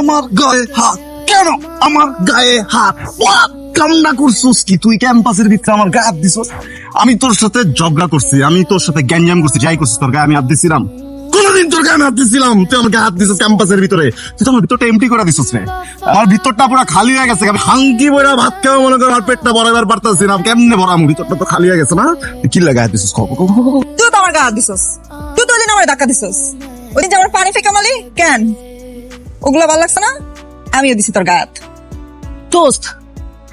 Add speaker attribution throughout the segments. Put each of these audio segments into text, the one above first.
Speaker 1: আমার গায়ে হাত? কেন আমার গায়ে হাত? কামনা করছিস কি? তুই ক্যাম্পাসের ভিতরে আমার গায়ে হাত দিছস? আমি তোর সাথে ঝগড়া করছি, আমি তোর সাথে গ্যাঞ্জাম করছি, যাই করছিস, তোর গায়ে আমি হাত দিছিলাম। কোনদিন তোর গায়ে হাত দিছিলাম। তুই আমার গায়ে হাত দিছিস ক্যাম্পাসের ভিতরে। তুই তো ভিতরটা এমটি করে দিছিস রে। আমার ভিতরটা পুরো খালি হয়ে গেছে, আমি হাঙ্কি বইরা ভাত খাওয়া মনে কর, আর পেটটা ভরাবার পারতাছি না। কেমনে ভরাম? ভিতরটা তো খালি হয়ে গেছে না? কি লাগাই দিছিস খবর?
Speaker 2: তুই তো আমার গা হাত দিছস। তুই তো ওই দিন আমার ধাক্কা দিছস। ওই দিন যে আমার পানি ফেকা মালি কেন? ওগুলো ভালো লাগছে না? আমিও দিছি তোর হাত।
Speaker 3: দোস্ত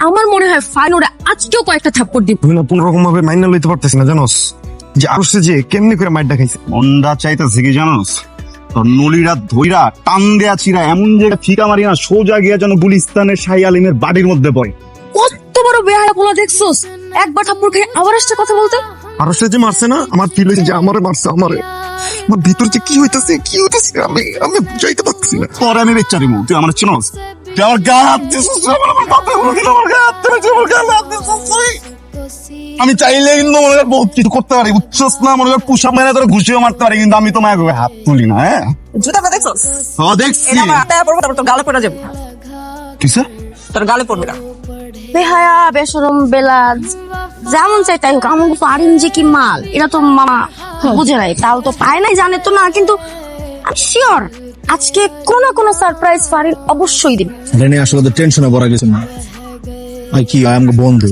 Speaker 3: আমার মনে হয় ফাইনোরে আজকেও কয়েকটা থাপ্পড় দিব।
Speaker 4: না কোন রকম ভাবে মাইনা লইতে পারতেছি না জানোস? যে আরও সে যে কেমনি করে মাইরটা খাইছে
Speaker 1: মন্ডা চাইতেছে কি জানোস? তোর নলিরা ধইরা টান দেয়া চিরা এমন জায়গা ফিকা মারি না সোজা গিয়া যেন গুলিস্তানের শাহি আলিমের বাড়ির মধ্যে পড়ে।
Speaker 3: কত বড় বেহায়া পোলা দেখছোস? একবার থাপ্পড় খেয়ে আবার আসছে কথা বলতে?
Speaker 4: আরও সে যে মারছে না আমার ফিল হয়েছে যে আমারে মারছে আমারে। আমার ভিতর যে কি হইতাছে কি হইতাছে? আমি আমি বুঝাইতে পারছি না।
Speaker 1: তোর আমি বেচ্চা দিমু তুই আমার চিনস? তুই আমার গা হাত দিছিস আমার আমার বাপে বলে দিল আমার গা হাত দিছিস, আমার গা হাত দিছিস, আমি চাইলে কিন্তু মনে কর বহুত কিছু করতে পারি বুঝছস না? মনে কর পুষা মেরে তোর ঘুষিও মারতে পারি কিন্তু আমি তোমায় এভাবে হাত তুলি না হ্যাঁ?
Speaker 2: জুতাটা দেখছস?
Speaker 1: ও দেখছি।
Speaker 2: এটা আমার হাতে পড়বে তারপর তোর গালে পড়ে যাবে।
Speaker 1: কিসে?
Speaker 2: তোর গালে পড়বে না।
Speaker 3: বেহায়া বেসরম বেলাজ যেমন চাই তাই হোক আমার তো আরিন যে কি মাল এটা তো মামা বুঝে নাই তাও তো পায় নাই জানে তো না কিন্তু আমি শিওর আজকে কোন কোনো সারপ্রাইজ ফারিন অবশ্যই দিন
Speaker 5: রেনে আসলে তো টেনশনে পড়া গেছে না ভাই কি আমাকে বন্ধু।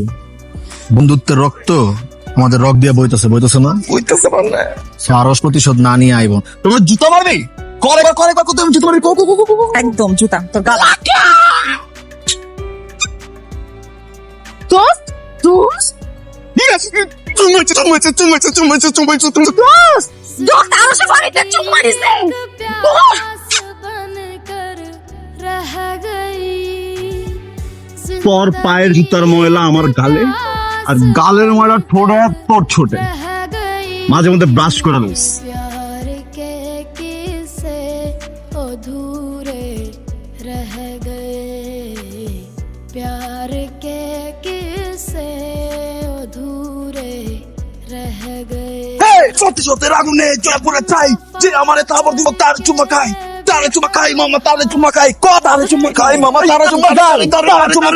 Speaker 5: বন্ধুত্বের রক্ত আমাদের রক দিয়ে বইতেছে বইতেছে না
Speaker 4: হইতাছে মানে।
Speaker 5: সারস প্রতিশোধ না নিয়ে আইব।
Speaker 1: তোমার জুতা মারবি? করে করে করে কত আমি জুতা মারবি। কো কো কো কো, কো
Speaker 2: একদম জুতা তোর গালে
Speaker 3: দোস্ত? দোস্ত?
Speaker 4: Yes! চুমাইছে চুমাইছে চুমাইছে চুমাইছে চুমাইছে চুমাইছে
Speaker 3: দোস্ত দোস্ত আরো সে ফারিতে চুম্মা দিছে
Speaker 6: रह गई
Speaker 1: তোর পায়ের জুতার ময়লা আমার গালে আর গালের ময়লা ঠোঁটে তোর ছোটে
Speaker 6: रह गई
Speaker 1: মাঝে মধ্যে ব্রাশ করে নিস
Speaker 6: प्यार के किस्से अधूरे रह गए प्यार के किस्से अधूरे
Speaker 1: প্রতিশোধের আগুনে জয়পুরে চাই। যে আমার তাবর দিব, তার চুমা খাই তারে চুমা খাই মামা, তারে চুমা খাই ক, তারে চুমা খাই মামা, তারে চুমা খাই তারে চুমা